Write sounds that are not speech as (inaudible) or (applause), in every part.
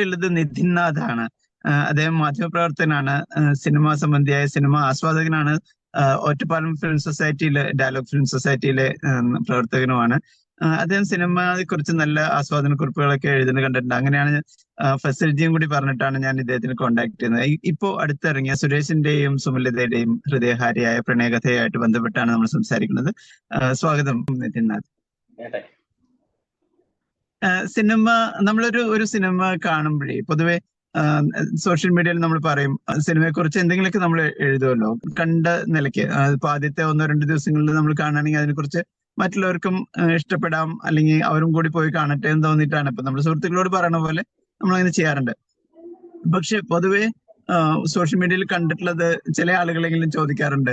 കൂടെ ഉള്ളത് നിതിൻ നാഥ് ആണ് അദ്ദേഹം മാധ്യമപ്രവർത്തകനാണ്. സിനിമ സംബന്ധിയായ സിനിമ ആസ്വാദകനാണ്. ഒറ്റപ്പാലം ഫിലിം സൊസൈറ്റിയിലെ ഡയലോഗ് ഫിലിം സൊസൈറ്റിയിലെ പ്രവർത്തകനുമാണ്. അദ്ദേഹം സിനിമയെ കുറിച്ച് നല്ല ആസ്വാദന കുറിപ്പുകളൊക്കെ എഴുതുന്നത് കണ്ടിട്ടുണ്ട്. അങ്ങനെയാണ് ഫെസിലിറ്റിയും കൂടി പറഞ്ഞിട്ടാണ് ഞാൻ ഇദ്ദേഹത്തിന് കോണ്ടാക്ട് ചെയ്യുന്നത്. ഇപ്പോ അടുത്തിറങ്ങിയ സുരേഷിന്റെയും സുമലതയുടെയും ഹൃദയഹാരിയായ പ്രണയകഥയായിട്ട് ബന്ധപ്പെട്ടാണ് നമ്മൾ സംസാരിക്കുന്നത്. സ്വാഗതം നിതിൻനാഥ് സിനിമ നമ്മളൊരു ഒരു സിനിമ കാണുമ്പോഴേ പൊതുവെ സോഷ്യൽ മീഡിയയിൽ നമ്മൾ പറയും സിനിമയെ കുറിച്ച് എന്തെങ്കിലുമൊക്കെ നമ്മൾ എഴുതുമല്ലോ കണ്ട നിലയ്ക്ക് ഇപ്പൊ ആദ്യത്തെ ഒന്നോ രണ്ടോ ദിവസങ്ങളിൽ നമ്മൾ കാണുകയാണെങ്കിൽ അതിനെക്കുറിച്ച് മറ്റുള്ളവർക്കും ഇഷ്ടപ്പെടാം അല്ലെങ്കിൽ അവരും കൂടി പോയി കാണട്ടെ എന്ന് തോന്നിയിട്ടാണ്. ഇപ്പൊ നമ്മുടെ സുഹൃത്തുക്കളോട് പറയണ പോലെ നമ്മൾ അങ്ങനെ ചെയ്യാറുണ്ട്. പക്ഷെ പൊതുവെ സോഷ്യൽ മീഡിയയിൽ കണ്ടിട്ടുള്ളത് ചില ആളുകളെങ്കിലും ചോദിക്കാറുണ്ട്.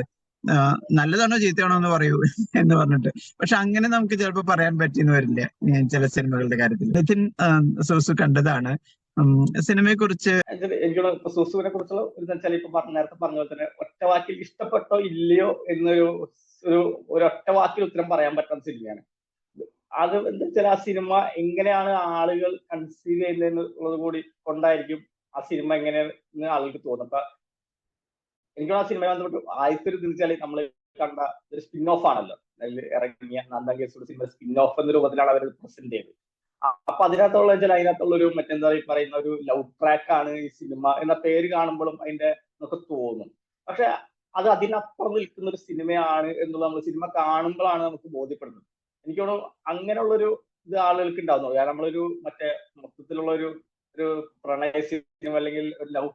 നല്ലതാണോ ചീത്തയാണോ എന്ന് പറയൂ (laughs) എന്ന് പറഞ്ഞിട്ട്. പക്ഷെ അങ്ങനെ നമുക്ക് ചിലപ്പോൾ പറയാൻ പറ്റിയെന്ന് വരില്ല ചില സിനിമകളുടെ കാര്യത്തിൽ. നിതിൻ സോസു കണ്ടതാണ്. സിനിമയെ കുറിച്ച് എനിക്കുള്ള ഇപ്പൊ കുറിച്ചുള്ള നേരത്തെ പറഞ്ഞ പോലെ തന്നെ ഒറ്റ വാക്കിൽ ഇഷ്ടപ്പെട്ടോ ഇല്ലയോ എന്നൊരു ഒരു ഒരൊറ്റ വാക്കിൽ ഉത്തരം പറയാൻ പറ്റുന്ന സിനിമയാണ്. അത് എന്താ വെച്ചാൽ ആ സിനിമ എങ്ങനെയാണ് ആളുകൾ കൺസീവ് ചെയ്യുന്നതെന്നുള്ളത് കൂടി കൊണ്ടായിരിക്കും ആ സിനിമ എങ്ങനെയാണ് ആളുകൾക്ക് അപ്പൊ എനിക്ക് ആ സിനിമ ബന്ധപ്പെട്ട് ആദ്യത്തെ ഒരു തീർച്ചയായി നമ്മൾ കണ്ട ഒരു സ്പിൻ ഓഫ് ആണല്ലോ ഇറങ്ങിയ നന്ദ കേസോട് സിനിമ സ്പിൻ ഓഫ് എന്ന രൂപത്തിലാണ് അവർ പ്രസന്റ് ചെയ്തത്. അപ്പൊ അതിനകത്തുള്ള വെച്ചാൽ അതിനകത്തുള്ള ഒരു മറ്റെന്താ പറയുന്ന ഒരു ലവ് ട്രാക്ക് ആണ് ഈ സിനിമ എന്ന പേര് കാണുമ്പോഴും അതിന്റെ നമുക്ക് തോന്നും. പക്ഷെ അത് അതിനപ്പുറം നിൽക്കുന്ന ഒരു സിനിമയാണ് എന്നുള്ളത് നമ്മൾ സിനിമ കാണുമ്പോഴാണ് നമുക്ക് ബോധ്യപ്പെടുന്നത്. എനിക്ക് തോന്നുന്നു അങ്ങനെയുള്ളൊരു ഇത് ആളുകൾക്ക് ഉണ്ടാവുന്നു കാരണം നമ്മളൊരു മറ്റേ മൊത്തത്തിലുള്ള ഒരു ഒരു പ്രണയ സിനിമ അല്ലെങ്കിൽ ഒരു ലവ്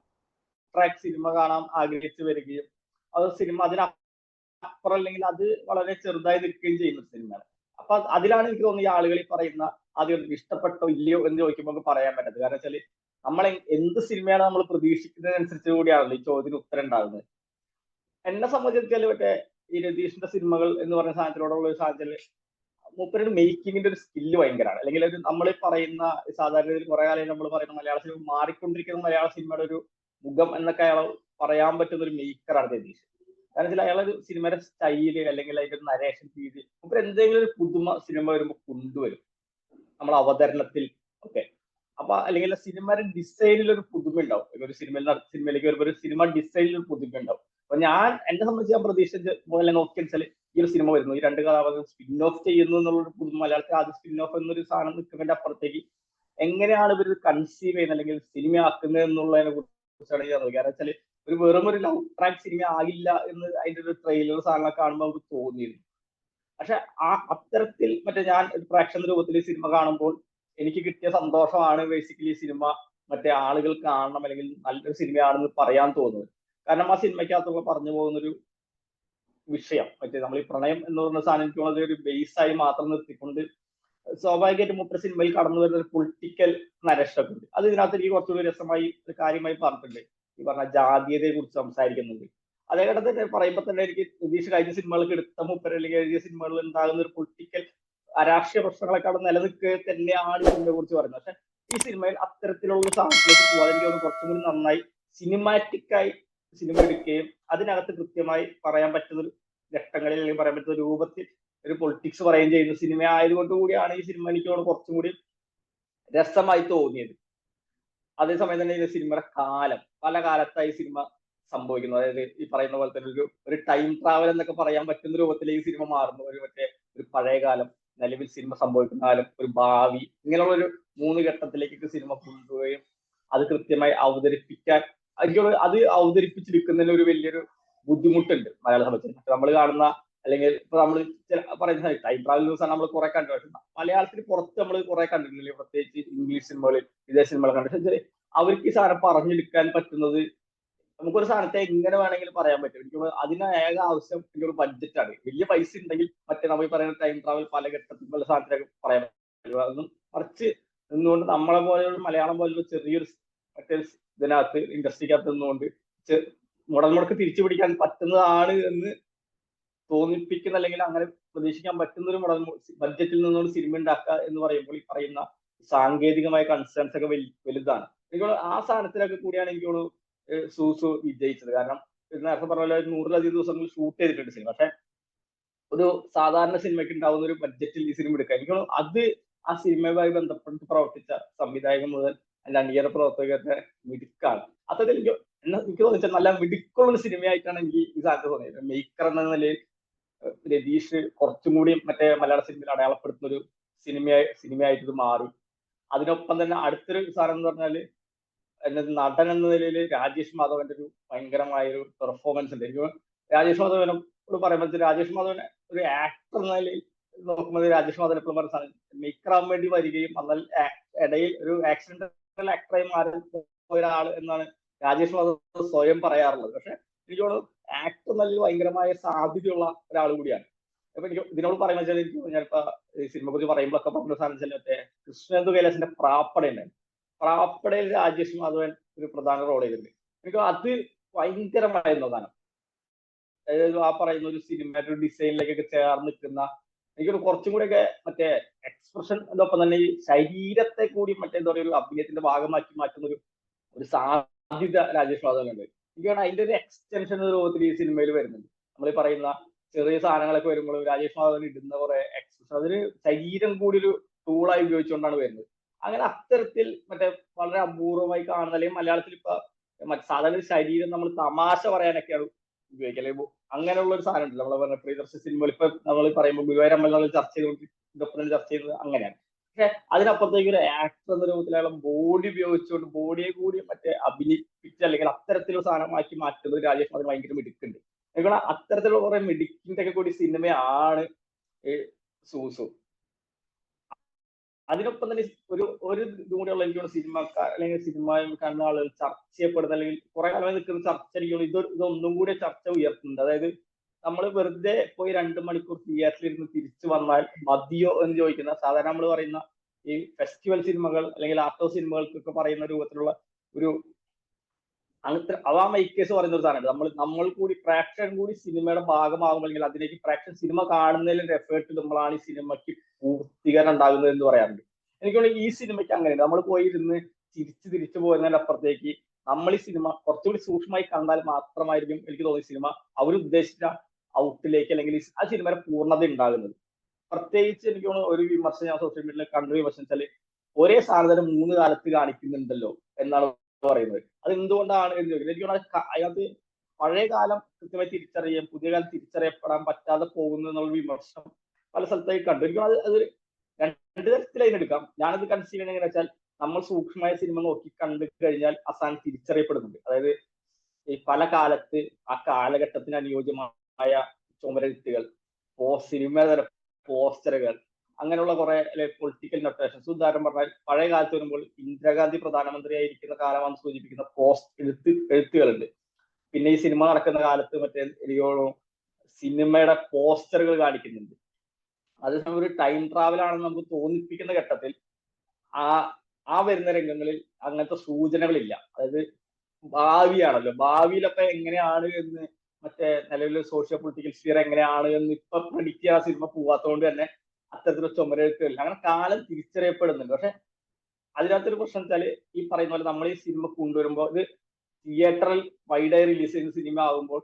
ട്രാക്ക് സിനിമ കാണാൻ ആഗ്രഹിച്ചു വരികയും അത് സിനിമ അതിനപ്പുറം അല്ലെങ്കിൽ അത് വളരെ ചെറുതായി നിൽക്കുകയും ചെയ്യുന്ന സിനിമയാണ് അപ്പൊ അതിലാണ് എനിക്ക് തോന്നുന്നത് ഈ ആളുകൾ പറയുന്ന ആദ്യം ഇഷ്ടപ്പെട്ടോ ഇല്ലയോ എന്ന് ചോദിക്കുമ്പോൾ പറയാൻ പറ്റത് കാരണം വെച്ചാൽ നമ്മൾ എന്ത് സിനിമയാണ് നമ്മൾ പ്രതീക്ഷിക്കുന്നതിനനുസരിച്ച് കൂടിയാണല്ലോ ഈ ചോദ്യത്തിന് ഉത്തരം ഉണ്ടാകുന്നത് എന്നെ സംബന്ധിച്ചാൽ മറ്റേ ഈ രതീഷിന്റെ സിനിമകൾ എന്ന് പറയുന്ന സാധനത്തിനോടുള്ള ഒരു സാധനത്തിൽ മൂപ്പരുടെ മേക്കിങ്ങിന്റെ ഒരു സ്കില്ല് ഭയങ്കരമാണ്. അല്ലെങ്കിൽ നമ്മൾ പറയുന്ന സാധാരണ കുറെ കാലം നമ്മൾ പറയുന്ന മലയാള സിനിമ മാറിക്കൊണ്ടിരിക്കുന്ന മലയാള സിനിമയുടെ ഒരു മുഖം എന്നൊക്കെ അയാൾ പറയാൻ പറ്റുന്ന ഒരു മേക്കറാണ് രതീഷ്. കാരണം വെച്ചാൽ അയാളെ ഒരു സിനിമയുടെ സ്റ്റൈൽ അല്ലെങ്കിൽ അതിന്റെ ഒരു നരേഷൻ രീതി മൂപ്പർ എന്തെങ്കിലും ഒരു പുതുമ സിനിമ വരുമ്പോൾ കൊണ്ടുവരും. നമ്മൾ അവതരണത്തിൽ ഒക്കെ. അപ്പൊ അല്ലെങ്കിൽ സിനിമയുടെ ഡിസൈനിൽ ഒരു പുതുമ ഉണ്ടാവും. ഒരു സിനിമയിൽ സിനിമയിലേക്ക് വരുമ്പോൾ ഒരു സിനിമ ഡിസൈനിൽ ഒരു പുതുമ ഉണ്ടാവും. അപ്പൊ ഞാൻ എന്നെ സംബന്ധിച്ച് ഞാൻ പ്രതീക്ഷിച്ച പോലെ നോക്കിയാൽ ഈ ഒരു സിനിമ വരുന്നു. ഈ രണ്ട് കഥാപാത്രം സ്പിൻ ഓഫ് ചെയ്യുന്നു എന്നുള്ളൊരു പുതുമ മലയാളത്തിൽ ആദ്യം സ്പിൻ ഓഫ് എന്നൊരു സാധനം നിൽക്കുന്നതിന്റെ അപ്പുറത്തേക്ക് എങ്ങനെയാണ് ഇവർ കൺസീവ് ചെയ്യുന്നത് അല്ലെങ്കിൽ സിനിമ ആക്കുന്നത് എന്നുള്ളതിനെ കുറിച്ചാണ് ഞാൻ നോക്കിയത് കാരണം വെച്ചാൽ ഒരു വെറും ഒരു ലവ് ട്രാക്ക് സിനിമ ആകില്ല എന്ന് അതിന്റെ ഒരു ട്രെയിലർ സാധനങ്ങൾ കാണുമ്പോൾ നമുക്ക് തോന്നിയിരുന്നു. പക്ഷെ ആ അത്തരത്തിൽ മറ്റേ ഞാൻ പ്രാക്ഷൻ രൂപത്തിൽ സിനിമ കാണുമ്പോൾ എനിക്ക് കിട്ടിയ സന്തോഷമാണ് ബേസിക്കലി സിനിമ മറ്റേ ആളുകൾ കാണണം അല്ലെങ്കിൽ നല്ലൊരു സിനിമയാണെന്ന് പറയാൻ തോന്നുന്നത്. കാരണം ആ സിനിമയ്ക്കകത്തുള്ള പറഞ്ഞു പോകുന്നൊരു വിഷയം മറ്റേ നമ്മൾ ഈ പ്രണയം എന്ന് പറഞ്ഞ സാധനം എനിക്ക് തോന്നുന്നത് ഒരു ആയി മാത്രം നിർത്തിക്കൊണ്ട് സ്വാഭാവികമായിട്ട് മുപ്പ സിനിമയിൽ കടന്നു വരുന്ന ഒരു പൊളിറ്റിക്കൽ നരേഷൊക്കെ ഉണ്ട് അത് ഇതിനകത്ത് എനിക്ക് കുറച്ചുകൂടി രസമായി ഒരു കാര്യമായി പറഞ്ഞിട്ടുണ്ട്. ഈ പറഞ്ഞ ജാതീയതയെ കുറിച്ച് സംസാരിക്കുന്നുണ്ട്. അതേ തന്നെ പറയുമ്പോൾ തന്നെ എനിക്ക് നിതീഷ് കഴിഞ്ഞ സിനിമകൾക്ക് എടുത്ത മുപ്പര അല്ലെങ്കിൽ എഴുതിയ സിനിമകളിൽ ഉണ്ടാകുന്ന ഒരു പൊളിറ്റിക്കൽ രാഷ്ട്രീയ പ്രശ്നങ്ങളൊക്കെ അവിടെ നിലനിൽക്കുക തന്നെയാണ് സിനിമയെ കുറിച്ച് പറയുന്നത്. പക്ഷെ ഈ സിനിമയിൽ അത്തരത്തിലുള്ള ഒരു സാഹചര്യത്തിലേക്ക് പോകാൻ എനിക്ക് തോന്നുന്നു കുറച്ചും കൂടി നന്നായി സിനിമാറ്റിക്കായി സിനിമ എടുക്കുകയും അതിനകത്ത് കൃത്യമായി പറയാൻ പറ്റുന്ന ഘട്ടങ്ങളിൽ അല്ലെങ്കിൽ പറയാൻ പറ്റുന്ന രൂപത്തിൽ ഒരു പൊളിറ്റിക്സ് പറയുകയും ചെയ്യുന്ന സിനിമ ആയതുകൊണ്ട് കൂടിയാണ് ഈ സിനിമ എനിക്ക് കുറച്ചും കൂടി രസമായി തോന്നിയത്. അതേസമയം തന്നെ ഈ സിനിമയുടെ കാലം. പല കാലത്തായി സിനിമ സംഭവിക്കുന്നു. അതായത് ഈ പറയുന്ന പോലെ തന്നെ ഒരു ഒരു ടൈം ട്രാവൽ എന്നൊക്കെ പറയാൻ പറ്റുന്ന രൂപത്തിൽ ഈ സിനിമ മാറുന്നു. ഒരു മറ്റേ ഒരു പഴയ കാലം നിലവിൽ സിനിമ സംഭവിക്കുന്ന കാലം ഒരു ഭാവി ഇങ്ങനെയുള്ള ഒരു മൂന്ന് ഘട്ടത്തിലേക്കൊക്കെ സിനിമ കൊണ്ടുപോവുകയും അത് കൃത്യമായി അവതരിപ്പിക്കാൻ എനിക്ക് അത് അവതരിപ്പിച്ചെടുക്കുന്നതിന് ഒരു വലിയൊരു ബുദ്ധിമുട്ടുണ്ട് മലയാള സംബന്ധിച്ച് നമ്മൾ കാണുന്ന അല്ലെങ്കിൽ ഇപ്പൊ നമ്മൾ പറയുന്ന ടൈം ട്രാവൽ നമ്മൾ കുറെ കണ്ടു മലയാളത്തിന് പുറത്ത് നമ്മൾ കുറെ കണ്ടിട്ടില്ലേ പ്രത്യേകിച്ച് ഇംഗ്ലീഷ് സിനിമകളിൽ വിദേശ സിനിമകൾ കണ്ടിട്ട് അവർക്ക് ഈ സാധനം പറഞ്ഞെടുക്കാൻ പറ്റുന്നത് നമുക്കൊരു സാധനത്തെ എങ്ങനെ വേണമെങ്കിലും പറയാൻ പറ്റും. എനിക്ക് അതിന് ഏക ആവശ്യം എന്റെ ഒരു ബഡ്ജറ്റാണ് വലിയ പൈസ ഉണ്ടെങ്കിൽ മറ്റേ നമ്മൾ പറയുന്ന ടൈം ട്രാവൽ പല ഘട്ടത്തിൽ പല സാധനത്തിലൊക്കെ പറയാൻ പറ്റും. അതൊന്നും മറിച്ച് നിന്നുകൊണ്ട് നമ്മളെ പോലെയുള്ള മലയാളം പോലുള്ള ചെറിയൊരു മറ്റേ ഇതിനകത്ത് ഇൻഡസ്ട്രിക്കകത്ത് നിന്നുകൊണ്ട് മുടൽ മുടക്ക് തിരിച്ചു പിടിക്കാൻ പറ്റുന്നതാണ് എന്ന് തോന്നിപ്പിക്കുന്ന അല്ലെങ്കിൽ അങ്ങനെ പ്രതീക്ഷിക്കാൻ പറ്റുന്ന ഒരു മുടൽ ബഡ്ജറ്റിൽ നിന്നൊരു സിനിമ ഉണ്ടാക്കുക എന്ന് പറയുമ്പോൾ ഈ പറയുന്ന സാങ്കേതികമായ കൺസേൺസ് ഒക്കെ വലുതാണ്. എനിക്ക് ആ സാധനത്തിലൊക്കെ കൂടിയാണ് എനിക്ക് സൂസു വിജയിച്ചത്. കാരണം നേരത്തെ പറഞ്ഞ പോലെ നൂറിലധികം ദിവസങ്ങൾ ഷൂട്ട് ചെയ്തിട്ടുണ്ട് സിനിമ പക്ഷെ ഒരു സാധാരണ സിനിമയ്ക്ക് ഉണ്ടാവുന്ന ഒരു ബഡ്ജറ്റിൽ ഈ സിനിമ എടുക്കുക. എനിക്ക് അത് ആ സിനിമയുമായി ബന്ധപ്പെട്ട് പ്രവർത്തിച്ച സംവിധായകൻ മുതൽ അതിന്റെ അണിയറ പ്രവർത്തകരുടെ മിടുക്കാണ്. അത്തരത്തിൽ എനിക്ക് എനിക്ക് തോന്നിച്ചാൽ നല്ല മിടുക്കുള്ള സിനിമയായിട്ടാണ് എനിക്ക് ഈ സാധനം തോന്നിയത്. മേക്കർ എന്ന നിലയിൽ രതീഷ് കുറച്ചും കൂടി മറ്റേ മലയാള സിനിമയിൽ അടയാളപ്പെടുത്തുന്ന ഒരു സിനിമയായി സിനിമയായിട്ട് ഇത് മാറി. അതിനൊപ്പം തന്നെ അടുത്തൊരു സാധനം എന്ന് പറഞ്ഞാൽ നടൻ എന്ന നിലയിൽ രാജേഷ് മാധവന്റെ ഒരു ഭയങ്കരമായ ഒരു പെർഫോമൻസ് ഉണ്ട്. എനിക്ക് രാജേഷ് മാധവനോട് പറയുമ്പോൾ രാജേഷ് മാധവൻ ഒരു ആക്ടർ എന്ന നിലയിൽ നോക്കുമ്പോൾ രാജേഷ് മാധവൻ എപ്പോഴും പറഞ്ഞ മേക്കർ വേണ്ടി വരികയും എന്നാൽ ഇടയിൽ ഒരു ആക്സിഡന്റൽ ആക്ടറായി മാറി ഒരാൾ എന്നാണ് രാജേഷ് മാധവൻ സ്വയം പറയാറുള്ളത്. പക്ഷെ എനിക്ക് ആക്ടർ നല്ല ഭയങ്കരമായ സാധ്യതയുള്ള ഒരാൾ കൂടിയാണ്. അപ്പൊ എനിക്ക് ഇതിനോട് പറയുന്നത് വെച്ചാൽ എനിക്ക് ഞാനിപ്പോ ഈ സിനിമയെ കുറിച്ച് പറയുമ്പോഴൊക്കെ പറഞ്ഞ സാധനം വെച്ചാൽ മറ്റേ കൃഷ്ണേന്ദു കൈലാസിന്റെ പ്രാപ്പട ഉണ്ടായിരുന്നു പ്രാപ്പടയിൽ രാജേഷ് മാധവൻ ഒരു പ്രധാന റോൾ ചെയ്തിട്ടുണ്ട് എനിക്ക് അത് ഭയങ്കരമായിരുന്നു സാധനം അതായത് ആ പറയുന്ന ഒരു സിനിമയുടെ ഒരു ഡിസൈനിലേക്കൊക്കെ ചേർന്ന് നിൽക്കുന്ന എനിക്കൊരു കുറച്ചും കൂടിയൊക്കെ മറ്റേ എക്സ്പ്രഷൻ അതോടൊപ്പം തന്നെ ഈ ശരീരത്തെ കൂടി മറ്റേ എന്താ പറയുക ഒരു അഭിനയത്തിന്റെ ഭാഗമാക്കി മാറ്റുന്ന ഒരു ഒരു സാധ്യത രാജേഷ് മാധവൻ മാധവനുണ്ട് എനിക്ക് തോന്നുന്നു അതിന്റെ ഒരു എക്സ്റ്റൻഷൻ രൂപത്തിൽ ഈ സിനിമയിൽ വരുന്നുണ്ട് നമ്മൾ പറയുന്ന ചെറിയ സാധനങ്ങളൊക്കെ വരുമ്പോൾ രാജേഷ് മാധവൻ ഇടുന്ന കുറെ എക്സ്പ്രഷൻ അതിന് ശരീരം കൂടി ഒരു ടൂളായി ഉപയോഗിച്ചുകൊണ്ടാണ് വരുന്നത്. അങ്ങനെ അത്തരത്തിൽ മറ്റേ വളരെ അപൂർവമായി കാണുന്ന അല്ലെങ്കിൽ മലയാളത്തിൽ ഇപ്പൊ മറ്റേ സാധാരണ ശരീരം നമ്മൾ തമാശ പറയാനൊക്കെയാണ് ഉപയോഗിക്കുക അല്ലെങ്കിൽ അങ്ങനെയുള്ള ഒരു സാധനം ഉണ്ട് നമ്മളെ പറഞ്ഞ പ്രിയദർശ സിനിമകൾ ഇപ്പൊ നമ്മൾ പറയുമ്പോൾ ഗുരുവായൂർ ചർച്ച ചെയ്തുകൊണ്ട് ഇതൊപ്പം ചർച്ച ചെയ്യുന്നത് അങ്ങനെയാണ്. പക്ഷെ അതിനപ്പുറത്തേക്ക് ഒരു ആക്ടർ എന്ന രൂപത്തിൽ ബോഡി ഉപയോഗിച്ചുകൊണ്ട് ബോഡിയെ കൂടി മറ്റേ അഭിനയിപ്പിച്ച് അല്ലെങ്കിൽ അത്തരത്തിലുള്ള സാധനമാക്കി മാറ്റുന്നത് രാജേഷ് അതിന് ഭയങ്കര മിടുക്കുണ്ട്. എനിക്ക് അത്തരത്തിലുള്ള കുറെ മിടുക്കിന്റെ ഒക്കെ കൂടി സിനിമയാണ് സൂസു. അതിനൊപ്പം തന്നെ ഒരു ഒരു ഇതും കൂടിയുള്ള എനിക്ക് സിനിമക്കാർ അല്ലെങ്കിൽ സിനിമ കാണുന്ന ആളുകൾ ചർച്ച ചെയ്യപ്പെടുന്ന അല്ലെങ്കിൽ കുറെ കാലമായി നിൽക്കുന്ന ചർച്ച എനിക്ക് തോന്നുന്നു ഇത് ഇതൊന്നും കൂടി ചർച്ച ഉയർത്തുന്നുണ്ട്. അതായത് നമ്മൾ വെറുതെ പോയി രണ്ട് മണിക്കൂർ തിയേറ്ററിൽ ഇരുന്ന് തിരിച്ചു വന്നാൽ മതിയോ എന്ന് ചോദിക്കുന്ന സാധാരണ നമ്മൾ പറയുന്ന ഈ ഫെസ്റ്റിവൽ സിനിമകൾ അല്ലെങ്കിൽ ആർട്ടോ സിനിമകൾക്കൊക്കെ പറയുന്ന രൂപത്തിലുള്ള ഒരു അങ്ങനത്തെ അവാ മൈക്കേസ് പറയുന്ന ഒരു സാധനമുണ്ട്. നമ്മൾ നമ്മൾ കൂടി പ്രാക്ഷൻ കൂടി സിനിമയുടെ ഭാഗമാകുമ്പോൾ അല്ലെങ്കിൽ അതിലേക്ക് പ്രാക്ഷൻ സിനിമ കാണുന്നതിലും എഫേർട്ട് നമ്മളാണ് ഈ സിനിമയ്ക്ക് പൂർത്തീകരണം ഉണ്ടാകുന്നത് എന്ന് പറയാറുണ്ട്. എനിക്ക് ഈ സിനിമയ്ക്ക് അങ്ങനെ നമ്മൾ പോയി ഇരുന്ന് തിരിച്ച് തിരിച്ചു പോകുന്നതിന്റെ അപ്പുറത്തേക്ക് നമ്മൾ ഈ സിനിമ കുറച്ചുകൂടി സൂക്ഷ്മമായി കണ്ടാൽ മാത്രമായിരിക്കും എനിക്ക് തോന്നിയ സിനിമ അവരുദ്ദേശിച്ച ഔട്ടിലേക്ക് അല്ലെങ്കിൽ ആ സിനിമയുടെ പൂർണത ഉണ്ടാകുന്നത്. പ്രത്യേകിച്ച് എനിക്ക് തോന്നുന്നു ഒരു വിമർശനം ഞാൻ സോഷ്യൽ മീഡിയയിൽ കണ്ടു വിമർശനം വെച്ചാൽ ഒരേ സാധനം മൂന്ന് കാലത്ത് കാണിക്കുന്നുണ്ടല്ലോ എന്നാണ് പറയുന്നത്. അത് എന്തുകൊണ്ടാണ് എന്ന് ചോദിക്കുന്നത് എനിക്ക് തോന്നുന്നു അതിനകത്ത് പഴയ കാലം കൃത്യമായി തിരിച്ചറിയാൻ പുതിയ കാലം തിരിച്ചറിയപ്പെടാൻ പറ്റാതെ പോകുന്നു എന്നുള്ള വിമർശനം പല സ്ഥലത്തായി കണ്ടു. എനിക്ക് അത് അത് രണ്ട് തരത്തിൽ അതിനെടുക്കാം ഞാനത് കൺസീവ് ചെയ്യുന്നത് എങ്ങനെ വെച്ചാൽ നമ്മൾ സൂക്ഷ്മമായ സിനിമ നോക്കി കണ്ടു കഴിഞ്ഞാൽ അവസാനം തിരിച്ചറിയപ്പെടുന്നുണ്ട്. അതായത് ഈ പല കാലത്ത് ആ കാലഘട്ടത്തിന് അനുയോജ്യമായ ചുമരെഴുത്തുകൾ പോ സിനിമ തര പോസ്റ്ററുകൾ അങ്ങനെയുള്ള കുറെ പൊളിറ്റിക്കൽ നൊട്ടേഷൻസ് ഉദാഹരണം പറഞ്ഞാൽ പഴയ കാലത്ത് വരുമ്പോൾ ഇന്ദിരാഗാന്ധി പ്രധാനമന്ത്രിയായിരിക്കുന്ന കാലമാണ് സൂചിപ്പിക്കുന്ന പോസ്റ്റ് എഴുത്ത് എഴുത്തുകളുണ്ട്. പിന്നെ ഈ സിനിമ നടക്കുന്ന കാലത്ത് മറ്റേ എനിക്കോളും സിനിമയുടെ പോസ്റ്ററുകൾ കാണിക്കുന്നുണ്ട്. അതേസമയം ഒരു ടൈം ട്രാവൽ ആണെന്ന് നമുക്ക് തോന്നിപ്പിക്കുന്ന ഘട്ടത്തിൽ ആ ആ വരുന്ന രംഗങ്ങളിൽ അങ്ങനത്തെ സൂചനകളില്ല. അതായത് ഭാവിയാണല്ലോ. ഭാവിയിലൊക്കെ എങ്ങനെയാണ് എന്ന് നിലവിലെ സോഷ്യോ പൊളിറ്റിക്കൽ സ്ഫിയർ എങ്ങനെയാണ് എന്ന് ഇപ്പൊ പ്രെഡിക്റ്റ് ചെയ്യാൻ സിനിമ പോവാത്തതുകൊണ്ട് തന്നെ അത്തരത്തിലുള്ള ചുമരെഴുത്തുകളില്ല അങ്ങനെ കാലം തിരിച്ചറിയപ്പെടുന്നുണ്ട്. പക്ഷെ അതിനകത്തൊരു പ്രശ്നം വെച്ചാൽ ഈ പറയുന്ന പോലെ നമ്മൾ ഈ സിനിമ കൊണ്ടുവരുമ്പോൾ ഇത് തിയേറ്ററിൽ വൈഡായി റിലീസ് ചെയ്യുന്ന സിനിമ ആകുമ്പോൾ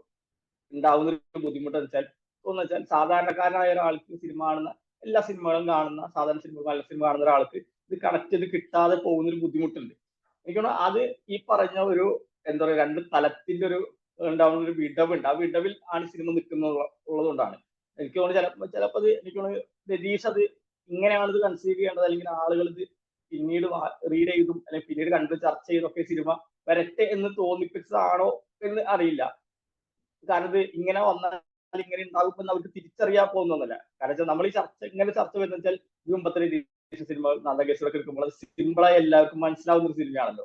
ഉണ്ടാവുന്ന ഒരു ബുദ്ധിമുട്ട് വെച്ചാൽ എന്ന് വെച്ചാൽ സാധാരണക്കാരനായ ഒരാൾക്ക് സിനിമ കാണുന്ന എല്ലാ സിനിമകളും കാണുന്ന സാധാരണ സിനിമ നല്ല സിനിമ കാണുന്ന ഒരാൾക്ക് ഇത് കണക്ട് ചെയ്ത് കിട്ടാതെ പോകുന്ന ഒരു ബുദ്ധിമുട്ടുണ്ട്. എനിക്ക് അത് ഈ പറഞ്ഞ ഒരു എന്താ പറയുക രണ്ട് തലത്തിന്റെ ഒരു ഉണ്ടാവുന്ന ഒരു വിടവുണ്ട് ആ വിടവിൽ ആണ് സിനിമ നിൽക്കുന്നത് ഉള്ളതുകൊണ്ടാണ്. എനിക്ക് തോന്നുന്നു ചിലപ്പോ ചിലപ്പോൾ അത് എനിക്ക് തോന്നുന്നു രതീഷ് അത് ഇങ്ങനെയാണ് ഇത് കൺസീവ് ചെയ്യേണ്ടത് അല്ലെങ്കിൽ ആളുകൾ ഇത് പിന്നീട് റീഡ് ചെയ്തും അല്ലെങ്കിൽ പിന്നീട് കണ്ട് ചർച്ച ചെയ്തൊക്കെ സിനിമ വരട്ടെ എന്ന് തോന്നിപ്പിച്ചതാണോ എന്ന് അറിയില്ല. കാരണം ഇത് ഇങ്ങനെ വന്നാൽ ഇങ്ങനെ ഉണ്ടാകുമെന്ന് അവർക്ക് തിരിച്ചറിയാൻ പോകുന്നതല്ല കാരണം നമ്മൾ ഈ ചർച്ച ഇങ്ങനെ ചർച്ച വരുന്ന വെച്ചാൽ ഇത് മുമ്പത്തെ സിനിമ നന്ദകേശ്വരൊക്കെ എടുക്കുമ്പോൾ അത് സിമ്പിളായി എല്ലാവർക്കും മനസ്സിലാവുന്ന ഒരു സിനിമയാണല്ലോ.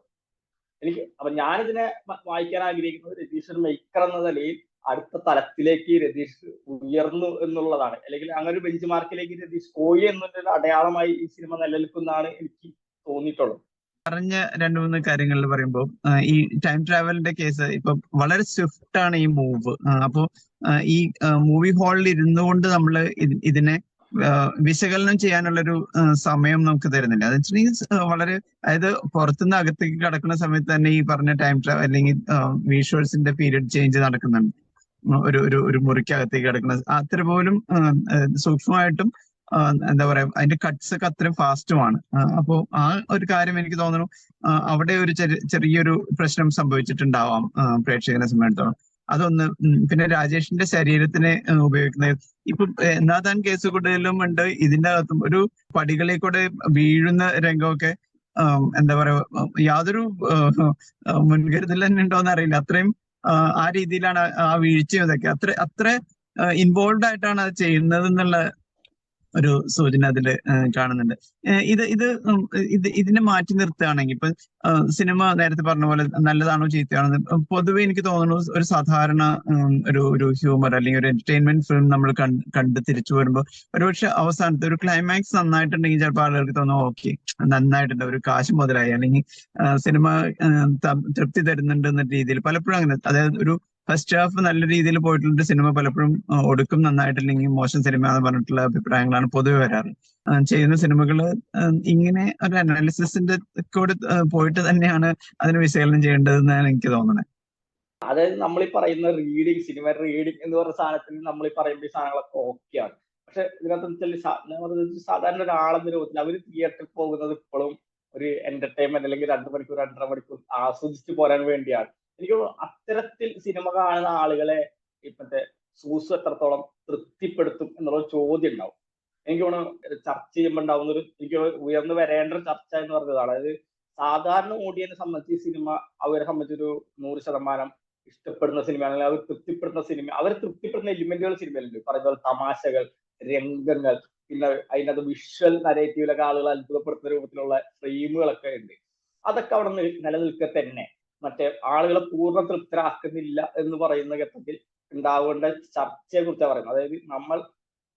എനിക്ക് അപ്പൊ ഞാനിതിനെ വായിക്കാൻ ആഗ്രഹിക്കുന്നത് രതീഷ് ഒരു മേക്കർ എന്ന നിലയിൽ അടുത്ത തലത്തിലേക്ക് രതീഷ് ഉയർന്നു എന്നുള്ളതാണ്. അല്ലെങ്കിൽ അങ്ങനെ ഒരു ബെഞ്ച് മാർക്കിലേക്ക് രതീഷ് പോയി എന്നൊരു അടയാളമായി ഈ സിനിമ നിലനിൽക്കുന്നതാണ് എനിക്ക് തോന്നിയിട്ടുള്ളത്. പറഞ്ഞ രണ്ട് മൂന്ന് കാര്യങ്ങളിൽ പറയുമ്പോൾ ഈ ടൈം ട്രാവലിന്റെ കേസ് ഇപ്പൊ വളരെ സ്വിഫ്റ്റ് ആണ് ഈ മൂവ് അപ്പോ ഈ മൂവി ഹാളിൽ ഇരുന്നുകൊണ്ട് നമ്മൾ ഇതിനെ വിശകലനം ചെയ്യാനുള്ളൊരു സമയം നമുക്ക് തരുന്നില്ല അത് വെച്ചിട്ടുണ്ടെങ്കിൽ വളരെ അതായത് പുറത്തുനിന്ന് അകത്തേക്ക് കടക്കുന്ന സമയത്ത് തന്നെ ഈ പറഞ്ഞ ടൈം ട്രാവൽ അല്ലെങ്കിൽ വിഷ്വൽസിന്റെ പീരിയഡ് ചേഞ്ച് നടക്കുന്നുണ്ട്. ഒരു ഒരു ഒരു മുറിക്കകത്തേക്ക് കിടക്കുന്ന അത്ര പോലും സൂക്ഷ്മമായിട്ടും എന്താ പറയാ അതിന്റെ കട്ട്സ് ഒക്കെ അത്രയും ഫാസ്റ്റുമാണ് അപ്പോൾ ആ ഒരു കാര്യം എനിക്ക് തോന്നുന്നു അവിടെ ഒരു ചെറിയൊരു പ്രശ്നം സംഭവിച്ചിട്ടുണ്ടാവാം പ്രേക്ഷകനെ സംബന്ധിച്ചിടത്തോളം അതൊന്ന് പിന്നെ രാജേഷിന്റെ ശരീരത്തിന് ഉപയോഗിക്കുന്നത്. ഇപ്പൊ എന്നാതാൻ കേസ് കൂടുതലും ഉണ്ട്. ഇതിന്റെ അകത്തും ഒരു പടികളിൽ കൂടെ വീഴുന്ന രംഗമൊക്കെ എന്താ പറയാ യാതൊരു മുൻകരുതൽ തന്നെ ഉണ്ടോന്ന് അറിയില്ല അത്രയും ആ, രീതിയിലാണ് ആ വീഴ്ചയും ഇതൊക്കെ. അത്ര അത്ര ഇൻവോൾവ് ആയിട്ടാണ് അത് ചെയ്യുന്നത് എന്നുള്ള ഒരു സൂചന അതിൽ കാണുന്നുണ്ട്. ഇത് ഇത് ഇത് ഇതിനെ മാറ്റി നിർത്തുകയാണെങ്കിൽ ഇപ്പൊ സിനിമ നേരത്തെ പറഞ്ഞ പോലെ നല്ലതാണോ ചീത്തയാണോ? പൊതുവെ എനിക്ക് തോന്നുന്നു ഒരു സാധാരണ ഒരു ഒരു ഹ്യൂമർ അല്ലെങ്കിൽ ഒരു എന്റർടൈൻമെന്റ് ഫിലിം നമ്മൾ കണ്ട് തിരിച്ചു വരുമ്പോൾ ഒരുപക്ഷെ അവസാനത്തെ ഒരു ക്ലൈമാക്സ് നന്നായിട്ടുണ്ടെങ്കിൽ ചിലപ്പോൾ ആളുകൾക്ക് തോന്നും ഓക്കെ നന്നായിട്ടുണ്ട് ഒരു കാശ് മുതലായി. അല്ലെങ്കിൽ സിനിമ തൃപ്തി തരുന്നുണ്ട് എന്ന രീതിയിൽ പലപ്പോഴും അങ്ങനെ അതായത് ഒരു ഫസ്റ്റ് ഹാഫ് നല്ല രീതിയിൽ പോയിട്ടുള്ള സിനിമ പലപ്പോഴും ഒടുക്കും നന്നായിട്ടില്ലെങ്കിൽ മോശം സിനിമ എന്ന് പറഞ്ഞിട്ടുള്ള അഭിപ്രായങ്ങളാണ് പൊതുവെ വരാറ്. ചെയ്യുന്ന സിനിമകൾ ഇങ്ങനെ ഒരു അനാലിസിസിന്റെ കൂടെ പോയിട്ട് തന്നെയാണ് അതിന് വിശകലനം ചെയ്യേണ്ടതെന്നാണ് എനിക്ക് തോന്നുന്നത്. അതായത് നമ്മൾ ഈ പറയുന്ന റീഡിങ് സിനിമ റീഡിങ് എന്ന് പറയുന്ന സാധനത്തിന് നമ്മൾ ഈ പറയുമ്പോൾ ഈ സാധനങ്ങളൊക്കെ ഓക്കെയാണ് പക്ഷെ ഇതിനകത്ത് സാധാരണ ഒരാളെന്ന രൂപത്തിൽ അവർ തിയേറ്ററിൽ പോകുന്നത് ഇപ്പോഴും ഒരു എന്റർടൈൻമെന്റ് അല്ലെങ്കിൽ രണ്ട് മണിക്കൂർ രണ്ടര മണിക്കൂർ ആസ്വദിച്ചു പോരാൻ വേണ്ടിയാണ്. എനിക്ക് അത്തരത്തിൽ സിനിമ കാണുന്ന ആളുകളെ ഇപ്പത്തെ സൂസ് എത്രത്തോളം തൃപ്തിപ്പെടുത്തും എന്നുള്ള ചോദ്യം ഉണ്ടാവും. എനിക്ക് തോന്നുന്നു ചർച്ച ചെയ്യുമ്പോൾ ഉണ്ടാവുന്ന ഒരു എനിക്ക് ഉയർന്നു വരേണ്ട ഒരു ചർച്ച എന്ന് പറഞ്ഞതാണ്. അതായത് സാധാരണ ഓഡിയനെ സംബന്ധിച്ച് ഈ സിനിമ അവരെ സംബന്ധിച്ചൊരു നൂറ് ശതമാനം ഇഷ്ടപ്പെടുന്ന സിനിമ അല്ലെങ്കിൽ അവർ തൃപ്തിപ്പെടുന്ന സിനിമ അവർ തൃപ്തിപ്പെടുന്ന എലിമെന്റുകൾ സിനിമയിലുണ്ട് പറയുന്ന പോലെ തമാശകൾ രംഗങ്ങൾ പിന്നെ അതിനകത്ത് വിഷ്വൽ നരേറ്റീവിലൊക്കെ ആളുകൾ അത്ഭുതപ്പെടുത്തുന്ന രൂപത്തിലുള്ള ഫ്രെയിമുകളൊക്കെ ഉണ്ട്. അതൊക്കെ അവിടെ നി- നിലനിൽക്കെ തന്നെ. മറ്റേ ആളുകളെ പൂർണ തൃപ്തരാക്കുന്നില്ല എന്ന് പറയുന്ന ഘട്ടത്തിൽ ഉണ്ടാവേണ്ട ചർച്ചയെ കുറിച്ചാണ് പറയുന്നത്. അതായത് നമ്മൾ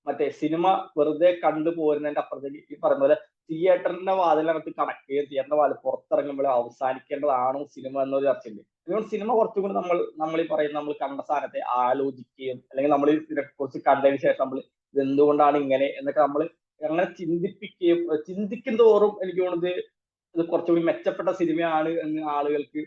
മറ്റേ സിനിമ വെറുതെ കണ്ടു പോരുന്നതിന്റെ അപ്പുറത്തേക്ക് ഈ പറയുന്ന പോലെ തിയേറ്ററിന്റെ വാതിലകത്ത് കണക്ട് ചെയ്ത് തിയേറ്ററിന്റെ വാതിൽ പുറത്തിറങ്ങുമ്പോൾ അവസാനിക്കേണ്ടതാണോ സിനിമ എന്നൊരു ചർച്ചയുണ്ട് അതുകൊണ്ട് സിനിമ കുറച്ചും കൂടി നമ്മൾ നമ്മൾ ഈ പറയുന്ന നമ്മൾ കണ്ട സാധനത്തെ ആലോചിക്കുകയും അല്ലെങ്കിൽ നമ്മൾ ഇതിനെ കുറിച്ച് കണ്ടതിന് ശേഷം നമ്മൾ ഇത് എന്തുകൊണ്ടാണ് ഇങ്ങനെ എന്നൊക്കെ നമ്മൾ അങ്ങനെ ചിന്തിപ്പിക്കുകയും ചിന്തിക്കും തോറും എനിക്ക് തോന്നുന്നത് ഇത് കുറച്ചുകൂടി മെച്ചപ്പെട്ട സിനിമയാണ് എന്ന് ആളുകൾക്ക്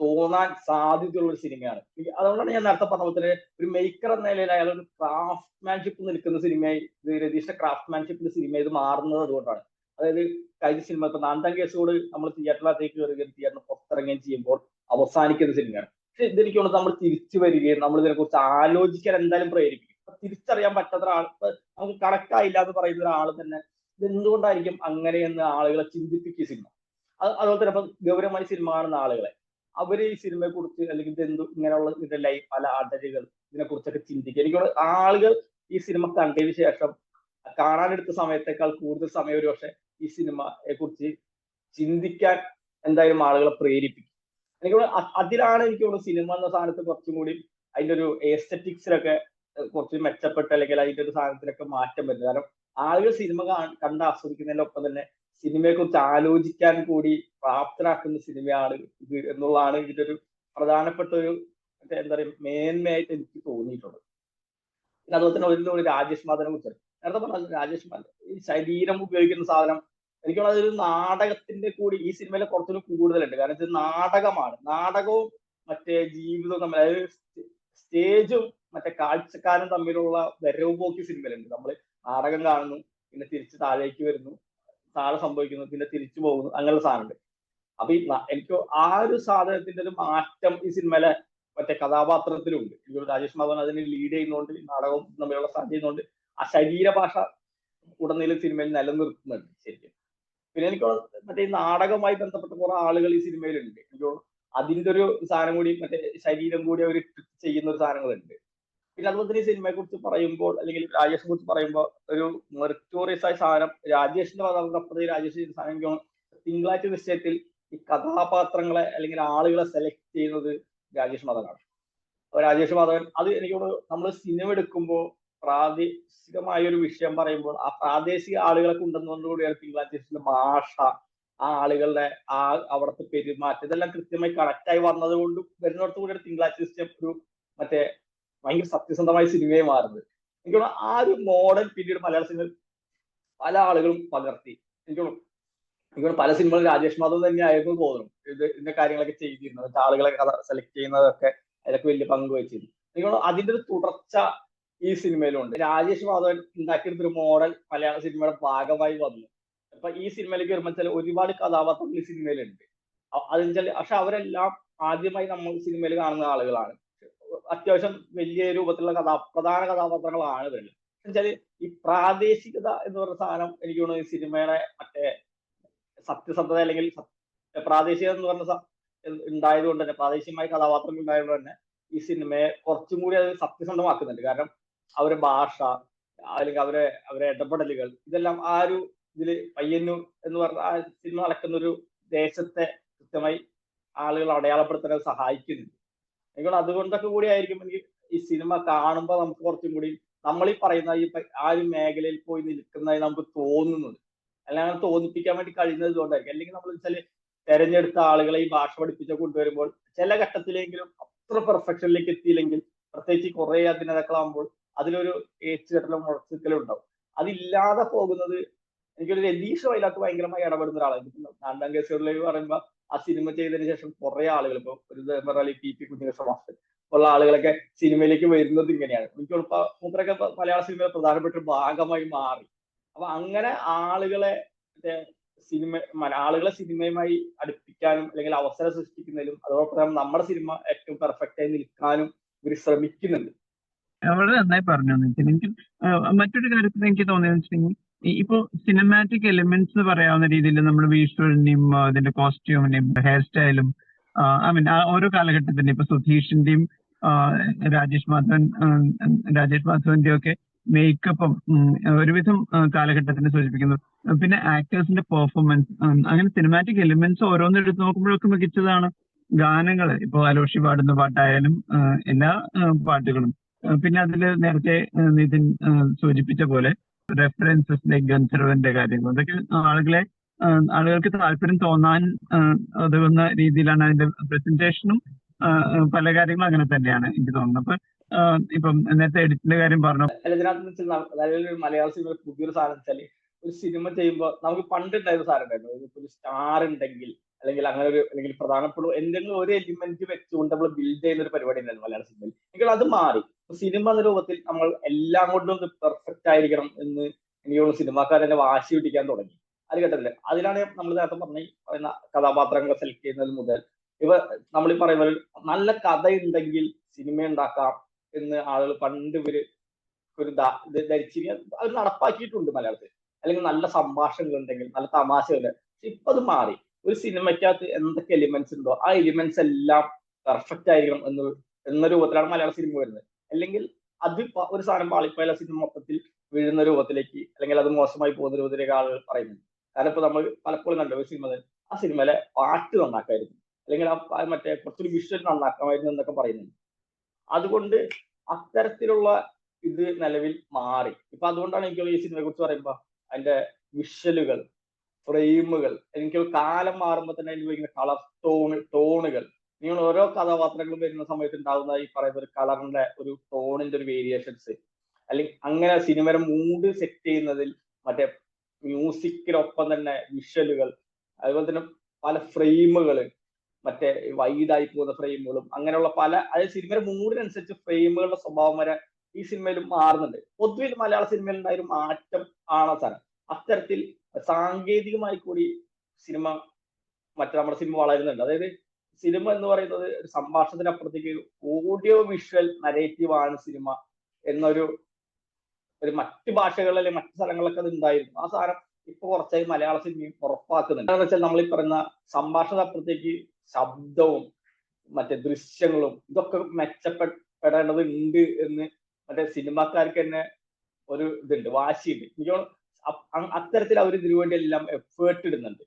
തോന്നാൻ സാധ്യതയുള്ള ഒരു സിനിമയാണ്. അതുകൊണ്ടാണ് ഞാൻ നേരത്തെ പറഞ്ഞ പോലെ ഒരു മേക്കർ എന്ന നിലയിൽ അയാൾ ഒരു ക്രാഫ്റ്റ്മാൻഷിപ്പ് നിൽക്കുന്ന സിനിമയായി രതീഷിന്റെ ക്രാഫ്റ്റ്മാൻഷിപ്പിന്റെ സിനിമ ഇത് മാറുന്നത് അതുകൊണ്ടാണ്. അതായത് കഴിഞ്ഞ സിനിമ ഇപ്പൊ നാന്താം കേസോട് നമ്മൾ തിയേറ്ററിനകത്തേക്ക് കയറുകയും തിയേറ്ററിന് പുറത്തിറങ്ങുകയും ചെയ്യുമ്പോൾ അവസാനിക്കുന്ന സിനിമയാണ്. പക്ഷെ ഇതെനിക്ക് തോന്നുന്നത് നമ്മൾ തിരിച്ചു വരികയും നമ്മൾ ഇതിനെ കുറിച്ച് ആലോചിക്കാൻ എന്തായാലും പ്രേരിപ്പിക്കും. തിരിച്ചറിയാൻ പറ്റാത്ത ഒരാൾ നമുക്ക് കറക്റ്റ് ആയില്ല എന്ന് പറയുന്ന ഒരാൾ തന്നെ ഇത് എന്തുകൊണ്ടായിരിക്കും അങ്ങനെയെന്ന് ആളുകളെ ചിന്തിപ്പിക്കുക സിനിമ. അത് അതുപോലെ തന്നെ ഇപ്പൊ ഗൗരവമായി സിനിമ കാണുന്ന ആളുകളെ. അവർ ഈ സിനിമയെ കുറിച്ച് അല്ലെങ്കിൽ ഇത് ഇങ്ങനെയുള്ള ഇതിന്റെ ലൈഫ് പല അടരുകൾ ഇതിനെ കുറിച്ചൊക്കെ ചിന്തിക്കുക. എനിക്ക് ആളുകൾ ഈ സിനിമ കണ്ടതിന് ശേഷം കാണാനെടുത്ത സമയത്തേക്കാൾ കൂടുതൽ സമയം ഒരു പക്ഷെ ഈ സിനിമയെ കുറിച്ച് ചിന്തിക്കാൻ എന്തായാലും ആളുകളെ പ്രേരിപ്പിക്കും. എനിക്ക് അതിലാണ് എനിക്ക് തോന്നുന്നു സിനിമ എന്ന സാധനത്തെ കുറച്ചും കൂടി അതിന്റെ ഒരു എസ്തറ്റിക്സിലൊക്കെ കുറച്ച് മെച്ചപ്പെട്ട അല്ലെങ്കിൽ അതിന്റെ ഒരു സാധനത്തിലൊക്കെ മാറ്റം വരുന്നത്. കാരണം ആളുകൾ സിനിമ കണ്ട് ആസ്വദിക്കുന്നതിനൊപ്പം തന്നെ സിനിമയെ കുറിച്ച് ആലോചിക്കാൻ കൂടി പ്രാപ്തരാക്കുന്ന സിനിമയാണ് ഇത് എന്നുള്ളതാണ് ഇതിന്റെ ഒരു പ്രധാനപ്പെട്ട ഒരു എന്താ പറയുക മേന്മയായിട്ട് എനിക്ക് തോന്നിയിട്ടുള്ളത്. പിന്നെ അതുപോലെ തന്നെ ഒരു രാജേഷ് മാധവനെ കുറിച്ച് നേരത്തെ പറഞ്ഞ രാജേഷ് മാധവൻ ഈ ശരീരം ഉപയോഗിക്കുന്ന സാധനം എനിക്ക് അതൊരു നാടകത്തിന്റെ കൂടി ഈ സിനിമയിലെ കുറച്ചുകൂടി കൂടുതലുണ്ട്. കാരണം ഇത് നാടകമാണ്. നാടകവും മറ്റേ ജീവിതവും തമ്മിൽ അതായത് സ്റ്റേജും മറ്റേ കാഴ്ചക്കാരും തമ്മിലുള്ള വരവ് പോക്കി സിനിമയിലുണ്ട്. നമ്മൾ നാടകം കാണുന്നു പിന്നെ തിരിച്ച് താഴേക്ക് വരുന്നു. താഴെ സംഭവിക്കുന്നു പിന്നെ തിരിച്ചു പോകുന്നു അങ്ങനെയുള്ള സാധനമുണ്ട്. അപ്പൊ ഈ എനിക്ക് ആ ഒരു സാധനത്തിന്റെ ഒരു മാറ്റം ഈ സിനിമയിലെ മറ്റേ കഥാപാത്രത്തിലുണ്ട്. എനിക്ക് രാജേഷ് മാധവൻ അതിനെ ലീഡ് ചെയ്യുന്നതുകൊണ്ട് നാടകം തമ്മിലുള്ള സാധ്യത ചെയ്യുന്നതുകൊണ്ട് ആ ശരീരഭാഷ ഉടനീളം സിനിമയിൽ നിലനിർത്തുന്നുണ്ട് ശരിക്കും. പിന്നെ എനിക്ക് മറ്റേ നാടകവുമായി ബന്ധപ്പെട്ട കുറെ ആളുകൾ ഈ സിനിമയിലുണ്ട്. എനിക്ക് അതിന്റെ ഒരു സാധനം കൂടി മറ്റേ ശരീരം കൂടി അവർ ചെയ്യുന്ന ഒരു സാധനങ്ങളുണ്ട്. പിന്നെ അതുപോലെ തന്നെ ഈ സിനിമയെ കുറിച്ച് പറയുമ്പോൾ അല്ലെങ്കിൽ രാജേഷിനെ കുറിച്ച് പറയുമ്പോൾ ഒരു മെറിറ്റോറിയസ് ആയ സാധനം രാജേഷിന്റെ അപ്പുറത്ത് രാജേഷ് ചെയ്യുന്ന സാധനം തിങ്കളാഴ്ച നിശ്ചയത്തിൽ ഈ കഥാപാത്രങ്ങളെ അല്ലെങ്കിൽ ആളുകളെ സെലക്ട് ചെയ്യുന്നത് രാജേഷ് മാധവനാണ്. രാജേഷ് മാധവൻ അത് എനിക്ക് നമ്മൾ സിനിമ എടുക്കുമ്പോൾ പ്രാദേശികമായ ഒരു വിഷയം പറയുമ്പോൾ ആ പ്രാദേശിക ആളുകളെ കൊണ്ടുവന്നതോടുകൂടിയാണ് തിങ്കളാഴ്ച ഭാഷ ആ ആളുകളുടെ ആ അവിടുത്തെ പെരുമാറ്റം. ഇതെല്ലാം കൃത്യമായി കണക്റ്റായി വന്നത് കൊണ്ടും വരുന്നിടത്ത് കൂടിയാണ് തിങ്കളാഴ്ച ഒരു മറ്റേ ഭയങ്കര സത്യസന്ധമായ സിനിമയെ മാറുന്നത്. എനിക്ക് ആ ഒരു മോഡൽ പിന്നീട് മലയാള സിനിമയിൽ പല ആളുകളും പകർത്തി. എനിക്ക് എനിക്ക് പല സിനിമകളും രാജേഷ് മാധവ് തന്നെയായിരുന്നു തോന്നുന്നു. ഇത് ഇന്ന കാര്യങ്ങളൊക്കെ ചെയ്തിരുന്നത്. ആളുകളെ കഥ സെലക്ട് ചെയ്യുന്നതൊക്കെ അതിലൊക്കെ വലിയ പങ്ക് വഹിച്ചിരുന്നു. എനിക്ക് അതിന്റെ ഒരു തുടർച്ച ഈ സിനിമയിലുണ്ട്. രാജേഷ് മാധവൻ ഉണ്ടാക്കിയെടുത്തൊരു മോഡൽ മലയാള സിനിമയുടെ ഭാഗമായി വന്നു. അപ്പൊ ഈ സിനിമയിലേക്ക് വരുമ്പോൾ ചില ഒരുപാട് കഥാപാത്രങ്ങൾ ഈ സിനിമയിലുണ്ട്. അതെന്ന് വെച്ചാൽ പക്ഷെ അവരെല്ലാം ആദ്യമായി നമ്മൾ സിനിമയിൽ കാണുന്ന ആളുകളാണ്. അത്യാവശ്യം വലിയ രൂപത്തിലുള്ള കഥാ പ്രധാന കഥാപാത്രങ്ങളാണ് വരുന്നത് എന്നുവെച്ചാൽ ഈ പ്രാദേശികത എന്ന് പറഞ്ഞ സാധനം എനിക്ക് തോന്നുന്നു ഈ സിനിമയുടെ മറ്റേ സത്യസന്ധത അല്ലെങ്കിൽ പ്രാദേശികത എന്ന് പറഞ്ഞ ഉണ്ടായത് കൊണ്ട് തന്നെ പ്രാദേശികമായ കഥാപാത്രങ്ങൾ ഉണ്ടായതുകൊണ്ട് തന്നെ ഈ സിനിമയെ കുറച്ചും കൂടി അത് സത്യസന്ധമാക്കുന്നുണ്ട്. കാരണം അവരെ ഭാഷ അല്ലെങ്കിൽ അവരെ അവരെ ഇടപെടലുകൾ ഇതെല്ലാം ആ ഒരു ഇതിൽ പയ്യന്നൂർ എന്ന് പറഞ്ഞ ആ സിനിമ നടക്കുന്ന ഒരു ദേശത്തെ കൃത്യമായി ആളുകൾ അടയാളപ്പെടുത്താൻ സഹായിക്കുന്നുണ്ട്. തോന്നുന്നു അതുകൊണ്ടൊക്കെ കൂടി ആയിരിക്കും എനിക്ക് ഈ സിനിമ കാണുമ്പോൾ നമുക്ക് കുറച്ചും കൂടി നമ്മൾ ഈ പറയുന്ന ഈ ആ ഒരു മേഖലയിൽ പോയി നിൽക്കുന്നതായി നമുക്ക് തോന്നുന്നത്. അല്ലെങ്കിൽ തോന്നിപ്പിക്കാൻ വേണ്ടി കഴിയുന്നത് കൊണ്ടായിരിക്കും. അല്ലെങ്കിൽ നമ്മൾ വെച്ചാൽ തെരഞ്ഞെടുത്ത ആളുകളെ ഈ ഭാഷ പഠിപ്പിച്ച കൊണ്ടുവരുമ്പോൾ ചില ഘട്ടത്തിലെങ്കിലും അത്ര പെർഫെക്ഷനിലേക്ക് എത്തിയില്ലെങ്കിൽ പ്രത്യേകിച്ച് കുറെ അഭിനേതാക്കളാകുമ്പോൾ അതിലൊരു ഏച്ചുകെട്ടലും മുഴച്ചിക്കലും ഉണ്ടാവും. അതില്ലാതെ പോകുന്നത് എനിക്കൊരു രതീഷ് വയലാക്ക് ഭയങ്കരമായി ഇടപെടുന്ന ഒരാളാണ്. നാണ്ടാം രണ്ടാം കേസുകളിലേക്ക് പറയുമ്പോ ആ സിനിമ ചെയ്തതിനു ശേഷം കുറെ ആളുകൾ ഇപ്പൊ ഒരു പറഞ്ഞാൽ പി പി കുഞ്ഞികൃഷ്ണ മാസ്റ്റർ ഉള്ള ആളുകളൊക്കെ സിനിമയിലേക്ക് വരുന്നത് ഇങ്ങനെയാണ്. എനിക്ക് മൂപ്പരൊക്കെ മലയാള സിനിമയിലെ പ്രധാനപ്പെട്ട ഒരു ഭാഗമായി മാറി. അപ്പൊ അങ്ങനെ ആളുകളെ സിനിമ ആളുകളെ സിനിമയുമായി അടുപ്പിക്കാനും അല്ലെങ്കിൽ അവസരം സൃഷ്ടിക്കുന്നതിലും അതോടൊപ്പം നമ്മുടെ സിനിമ ഏറ്റവും പെർഫെക്റ്റ് ആയി നിൽക്കാനും ഇവർ ശ്രമിക്കുന്നുണ്ട്. വളരെ നന്നായി പറഞ്ഞു എനിക്ക് മറ്റൊരു കാര്യത്തിൽ എനിക്ക് തോന്നിയെന്ന് വെച്ചിട്ടുണ്ടെങ്കിൽ ഇപ്പോ സിനിമാറ്റിക് എലിമെന്റ്സ് പറയാവുന്ന രീതിയിൽ നമ്മൾ വിഷ്വലിന്റെയും അതിന്റെ കോസ്റ്റ്യൂമിന്റെയും ഹെയർ സ്റ്റൈലും ഐ മീൻ ഓരോ കാലഘട്ടത്തിന്റെയും ഇപ്പൊ സുധീഷിന്റെയും രാജേഷ് മാധവൻ രാജേഷ് മാധവന്റെ ഒക്കെ മേക്കപ്പും ഒരുവിധം കാലഘട്ടത്തിനെ സൂചിപ്പിക്കുന്നു. പിന്നെ ആക്ടേഴ്സിന്റെ പെർഫോമൻസ് അങ്ങനെ സിനിമാറ്റിക് എലിമെന്റ്സ് ഓരോന്നും എടുത്ത് നോക്കുമ്പോഴൊക്കെ മികച്ചതാണ്. ഗാനങ്ങൾ ഇപ്പൊ അലോഷി പാടുന്ന പാട്ടായാലും എല്ലാ പാട്ടുകളും. പിന്നെ അതിൽ നേരത്തെ നിതിൻ സൂചിപ്പിച്ച പോലെ റെഫറൻസസ് ലൈക്ക് ഗന്ധർവന്റെ കാര്യങ്ങൾ. അതൊക്കെ ആളുകളെ ആളുകൾക്ക് താല്പര്യം തോന്നാൻ ഉതകുന്ന രീതിയിലാണ് അതിന്റെ പ്രസന്റേഷനും പല കാര്യങ്ങളും അങ്ങനെ തന്നെയാണ് എനിക്ക് തോന്നുന്നത്. അപ്പൊ ഇപ്പം നേരത്തെ എഡിറ്റിന്റെ കാര്യം പറഞ്ഞു. അല്ല മലയാള സിനിമ പുതിയൊരു സാധനം ഒരു സിനിമ ചെയ്യുമ്പോൾ നമുക്ക് പണ്ട് ഉണ്ടായിരുന്ന സാധനം ഉണ്ടായിരുന്നു. ഒരു സ്റ്റാർ ഉണ്ടെങ്കിൽ അല്ലെങ്കിൽ അങ്ങനെ ഒരു അല്ലെങ്കിൽ പ്രധാനപ്പെട്ട എന്തെങ്കിലും ഒരു എലിമെന്റ് വെച്ചുകൊണ്ട് നമ്മൾ ബിൽഡ് ചെയ്യുന്ന ഒരു പരിപാടി ഉണ്ടായിരുന്നു മലയാള സിനിമയിൽ. എങ്കിൽ അത് മാറി. സിനിമ എന്ന രൂപത്തിൽ നമ്മൾ എല്ലാം കൊണ്ടും പെർഫെക്റ്റ് ആയിരിക്കണം എന്ന് എനിക്ക് തോന്നുന്നു തന്നെ വാശി പിടിക്കാൻ തുടങ്ങി. അത് കേട്ടില്ല അതിലാണ് നമ്മൾ നേരത്തെ പറഞ്ഞ പറയുന്ന കഥാപാത്രങ്ങളെ സെലക്ട് ചെയ്യുന്നത് മുതൽ ഇവ നമ്മൾ ഈ പറയുന്ന നല്ല കഥ ഉണ്ടെങ്കിൽ സിനിമ ഉണ്ടാക്കാം എന്ന് ആളുകൾ പണ്ട് ഇവർ ഒരു ധ- അവർ നടപ്പാക്കിയിട്ടുണ്ട് മലയാളത്തിൽ. അല്ലെങ്കിൽ നല്ല സംഭാഷണങ്ങൾ ഉണ്ടെങ്കിൽ നല്ല തമാശകൾ ഇപ്പൊ അത് മാറി. ഒരു സിനിമയ്ക്കകത്ത് എന്തൊക്കെ എലിമെന്റ്സ് ഉണ്ടോ ആ എലിമെന്റ്സ് എല്ലാം പെർഫെക്റ്റ് ആയിരിക്കണം എന്ന് എന്ന രൂപത്തിലാണ് മലയാള സിനിമ വരുന്നത്. അല്ലെങ്കിൽ അത് ഒരു സാധനം പാളിപ്പോയാൽ സിനിമ മൊത്തത്തിൽ വീഴുന്ന രൂപത്തിലേക്ക് അല്ലെങ്കിൽ അത് മോശമായി പോകുന്ന രൂപത്തിലേക്ക് ആളുകൾ പറയുന്നുണ്ട് കാരണം ഇപ്പൊ നമ്മൾ പലപ്പോഴും കണ്ടു ഒരു സിനിമ ആ സിനിമയിലെ പാട്ട് നന്നാക്കായിരുന്നു. അല്ലെങ്കിൽ ആ മറ്റേ കുറച്ചൊരു വിഷ്വൽ നന്നാക്കാമായിരുന്നു എന്നൊക്കെ പറയുന്നുണ്ട്. അതുകൊണ്ട് അത്തരത്തിലുള്ള ഇത് നിലവിൽ മാറി. ഇപ്പൊ അതുകൊണ്ടാണ് എനിക്ക് ഈ സിനിമയെ കുറിച്ച് പറയുമ്പോ അതിന്റെ വിഷ്വലുകൾ ഫ്രെയിമുകൾ എനിക്ക് കാലം മാറുമ്പോൾ തന്നെ അതിൽ കളർ ടോണ് ടോണുകൾ നിങ്ങൾ ഓരോ കഥാപാത്രങ്ങളും വരുന്ന സമയത്ത് ഉണ്ടാകുന്ന ഈ പറയുന്ന ഒരു കളറിന്റെ ഒരു ടോണിന്റെ ഒരു വേരിയേഷൻസ് അല്ലെങ്കിൽ അങ്ങനെ സിനിമയുടെ മൂഡ് സെറ്റ് ചെയ്യുന്നതിൽ മറ്റേ മ്യൂസിക്കിനൊപ്പം തന്നെ വിഷ്വലുകൾ അതുപോലെ തന്നെ പല ഫ്രെയിമുകൾ മറ്റേ വൈഡായി പോകുന്ന ഫ്രെയിമുകളും അങ്ങനെയുള്ള പല അതായത് സിനിമയുടെ മൂഡിനനുസരിച്ച് ഫ്രെയിമുകളുടെ സ്വഭാവം വരെ ഈ സിനിമയിൽ മാറുന്നുണ്ട്. പൊതുവിൽ മലയാള സിനിമയിൽ ഉണ്ടായ ഒരു മാറ്റം ആണ് സാധനം അത്തരത്തിൽ സാങ്കേതികമായി കൂടി സിനിമ മറ്റേ നമ്മുടെ സിനിമ വളരുന്നുണ്ട്. അതായത് സിനിമ എന്ന് പറയുന്നത് ഒരു സംഭാഷണത്തിനപ്പുറത്തേക്ക് ഓഡിയോ വിഷ്വൽ നരേറ്റീവ് ആണ് സിനിമ എന്നൊരു ഒരു മറ്റു ഭാഷകളിൽ മറ്റു സ്ഥലങ്ങളിലൊക്കെ അത് ഉണ്ടായിരുന്നു. ആ സാധനം ഇപ്പൊ കുറച്ചായി മലയാള സിനിമയും ഉറപ്പാക്കുന്നുണ്ട്. എന്താണെന്ന് വെച്ചാൽ നമ്മൾ ഈ പറയുന്ന സംഭാഷണത്തിനപ്പുറത്തേക്ക് ശബ്ദവും മറ്റേ ദൃശ്യങ്ങളും ഇതൊക്കെ മെച്ചപ്പെടേണ്ടത് ഉണ്ട് എന്ന് മറ്റേ സിനിമാക്കാർക്ക് തന്നെ ഒരു ഇതുണ്ട് വാശിയുണ്ട്. എനിക്ക് അത്തരത്തിൽ അവർ ഇതിനു വേണ്ടി എല്ലാം എഫേർട്ട് ഇടുന്നുണ്ട്.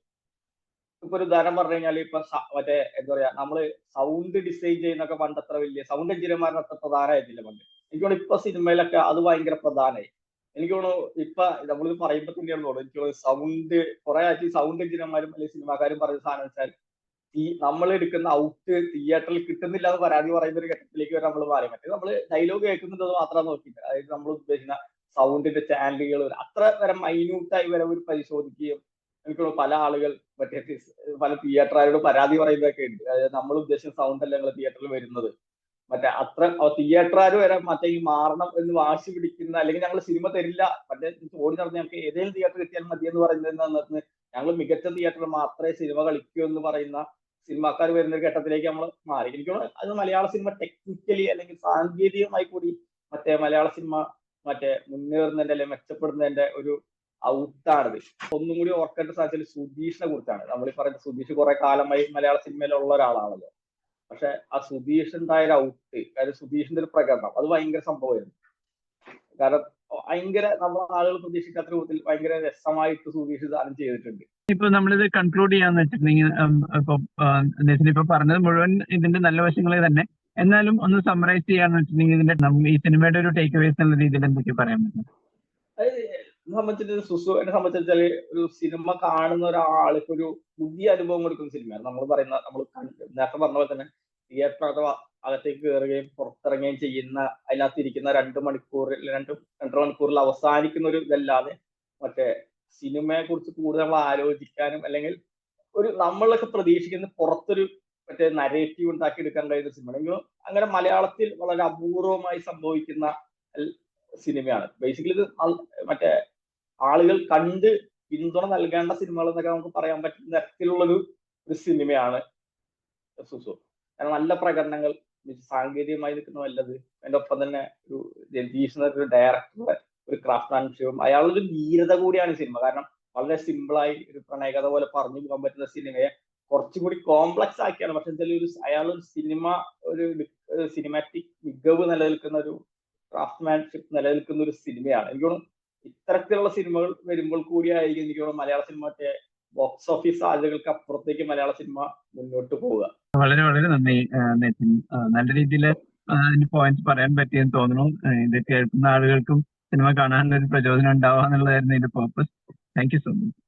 ഇപ്പൊ ഒരു ഉദാഹരണം പറഞ്ഞു കഴിഞ്ഞാൽ ഇപ്പൊ മറ്റേ എന്താ പറയാ നമ്മൾ സൗണ്ട് ഡിസൈൻ ചെയ്യുന്നൊക്കെ പണ്ട് അത്ര വലിയ സൗണ്ട് എഞ്ചിനീയർമാരുടെ അത്ര പ്രധാനമായിട്ടില്ല പണ്ട്. എനിക്ക് തോന്നുന്നു ഇപ്പൊ സിനിമയിലൊക്കെ അത് ഭയങ്കര പ്രധാനമായി എനിക്ക് തോന്നുന്നു ഇപ്പൊ നമ്മളിത് പറയുമ്പോ തന്നെയാണ് തോന്നുന്നു. എനിക്ക് തോന്നുന്നു സൗണ്ട് കുറെ ആയിട്ട് സൗണ്ട് എഞ്ചിനീയർമാരും അല്ലെങ്കിൽ സിനിമാക്കാരും പറയുന്ന സാധനം വെച്ചാൽ ഈ നമ്മൾ എടുക്കുന്ന ഔട്ട് തിയേറ്ററിൽ കിട്ടുന്നില്ല എന്ന് പരാതി പറയുന്ന ഒരു ഘട്ടത്തിലേക്ക് വരെ നമ്മൾ മാറി. മറ്റേ നമ്മൾ ഡയലോഗ് കേൾക്കുന്നുണ്ടെന്ന് മാത്രം നോക്കിയിട്ട് അതായത് നമ്മൾ ഉദ്ദേശിക്കുന്ന സൗണ്ടിന്റെ ചാനലുകൾ അത്ര വരെ മൈന്യൂട്ടായി വരെ ഒരു പരിശോധിക്കുകയും എനിക്ക് തോന്നുന്നു പല ആളുകൾ മറ്റേ പല തിയേറ്ററുകാരോട് പരാതി പറയുന്നതൊക്കെ ഉണ്ട്. അതായത് നമ്മൾ ഉദ്ദേശിച്ച സൗണ്ട് അല്ല ഞങ്ങൾ തിയേറ്ററിൽ വരുന്നത്. മറ്റേ അത്ര തിയേറ്ററുകാർ വരെ മറ്റേ ഈ മാറണം എന്ന് വാശി പിടിക്കുന്ന അല്ലെങ്കിൽ ഞങ്ങൾ സിനിമ തരില്ല മറ്റേ ഓടി നടന്ന് ഞങ്ങൾക്ക് ഏതെങ്കിലും തിയേറ്റർ കിട്ടിയാൽ മതി എന്ന് പറയുന്നത് ഞങ്ങൾ മികച്ച തിയേറ്ററിൽ മാത്രമേ സിനിമ കളിക്കൂ എന്ന് പറയുന്ന സിനിമാക്കാർ വരുന്ന ഒരു ഘട്ടത്തിലേക്ക് നമ്മൾ മാറി. എനിക്ക് അത് മലയാള സിനിമ ടെക്നിക്കലി അല്ലെങ്കിൽ സാങ്കേതികമായി കൂടി മറ്റേ മലയാള സിനിമ മറ്റേ മുന്നേറുന്നതിന്റെ അല്ലെങ്കിൽ മെച്ചപ്പെടുന്നതിന്റെ ഒരു ഔട്ടാണിത് ഒന്നും കൂടി ഓർക്കേണ്ട സാധിച്ചാൽ സുധീഷിനെ കുറിച്ചാണ്. നമ്മൾ ഈ സുധീഷ് കുറെ കാലമായി മലയാള സിനിമയിലുള്ള ഒരാളാണല്ലോ. പക്ഷെ ആ സുധീഷ് ഉണ്ടായ ഒരു ഔട്ട്. കാര്യം സുധീഷിന്റെ ഒരു പ്രകടനം. അത് ഭയങ്കര സംഭവമായിരുന്നു. കാരണം ഭയങ്കര നമ്മൾ ആളുകൾ പ്രതീക്ഷിക്കാത്ത രൂപത്തിൽ ഭയങ്കര രസമായിട്ട് സുധീഷ് ദാനം ചെയ്തിട്ടുണ്ട്. ഇപ്പൊ നമ്മളിത് കൺക്ലൂഡ് ചെയ്യാന്ന് വെച്ചിട്ടുണ്ടെങ്കിൽ ഇപ്പൊ പറഞ്ഞത് മുഴുവൻ ഇതിന്റെ നല്ല വശങ്ങളെ തന്നെ. എന്നാലും ഒന്ന് സമറൈസ് ചെയ്യാന്ന് വെച്ചിട്ടുണ്ടെങ്കിൽ ഇതിന്റെ ഈ സിനിമയുടെ ഒരു ടേക്ക് അവേസ് എന്നുള്ള രീതിയിൽ എന്തൊക്കെ പറയാൻ പറ്റും സംബന്ധിച്ചിട്ട് സുസു എന്നെ സംബന്ധിച്ചാൽ ഒരു സിനിമ കാണുന്ന ഒരാൾക്ക് ഒരു പുതിയ അനുഭവം കൊടുക്കുന്ന സിനിമയാണ്. നമ്മൾ പറയുന്ന നമ്മൾ നേരത്തെ പറഞ്ഞ പോലെ തന്നെ അഥവാ അകത്തേക്ക് കയറുകയും പുറത്തിറങ്ങുകയും ചെയ്യുന്ന അതിനകത്ത് ഇരിക്കുന്ന രണ്ട് മണിക്കൂറിൽ രണ്ട് രണ്ടര മണിക്കൂറിൽ അവസാനിക്കുന്ന ഒരു ഇതല്ലാതെ മറ്റേ സിനിമയെ കുറിച്ച് കൂടുതൽ നമ്മൾ ആലോചിക്കാനും അല്ലെങ്കിൽ ഒരു നമ്മളൊക്കെ പ്രതീക്ഷിക്കുന്ന പുറത്തൊരു മറ്റേ നരേറ്റീവ് ഉണ്ടാക്കി എടുക്കാൻ കഴിയുന്ന സിനിമ അല്ലെങ്കിൽ അങ്ങനെ മലയാളത്തിൽ വളരെ അപൂർവമായി സംഭവിക്കുന്ന സിനിമയാണ്. ബേസിക്കലി ഇത് മറ്റേ ആളുകൾ കണ്ട് പിന്തുണ നൽകേണ്ട സിനിമകൾ എന്നൊക്കെ നമുക്ക് പറയാൻ പറ്റുന്ന തരത്തിലുള്ളൊരു ഒരു സിനിമയാണ് സുസു. കാരണം നല്ല പ്രകടനങ്ങൾ സാങ്കേതികമായി നിൽക്കുന്ന നല്ലത്. അതിന്റെ ഒപ്പം തന്നെ ഒരു രതീഷ് ഒരു ഡയറക്ടറുടെ ഒരു ക്രാഫ്റ്റ്മാൻഷിപ്പും അയാളൊരു ധീരത കൂടിയാണ് സിനിമ. കാരണം വളരെ സിമ്പിളായി ഒരു പ്രണയകഥ പോലെ പറഞ്ഞു പോകാൻ പറ്റുന്ന സിനിമയെ കുറച്ചും കൂടി കോംപ്ലക്സ് ആക്കിയാണ്. പക്ഷെ എന്തായാലും ഒരു അയാൾ ഒരു സിനിമ ഒരു സിനിമാറ്റിക് മികവ് നിലനിൽക്കുന്ന ഒരു ക്രാഫ്റ്റ്മാൻഷിപ്പ് നിലനിൽക്കുന്ന ഒരു സിനിമയാണ്. എനിക്ക് തോന്നുന്നു ഇത്തരത്തിലുള്ള സിനിമകൾ വരുമ്പോൾ കൂടിയായിരിക്കും എനിക്ക് മലയാള സിനിമ മറ്റേ ബോക്സ് ഓഫീസ് സാധ്യതകൾക്ക് അപ്പുറത്തേക്ക് മലയാള സിനിമ മുന്നോട്ട് പോവുക. വളരെ വളരെ നന്ദി നിതിൻ നല്ല രീതിയിൽ അതിന്റെ പോയിന്റ്സ് പറയാൻ പറ്റിയെന്ന് തോന്നുന്നു. ഇത് കേൾക്കുന്ന ആളുകൾക്കും സിനിമ കാണാനുള്ള ഒരു പ്രചോദനം ഉണ്ടാവുക എന്നുള്ളതായിരുന്നു ഇതിന്റെ purpose thank you so much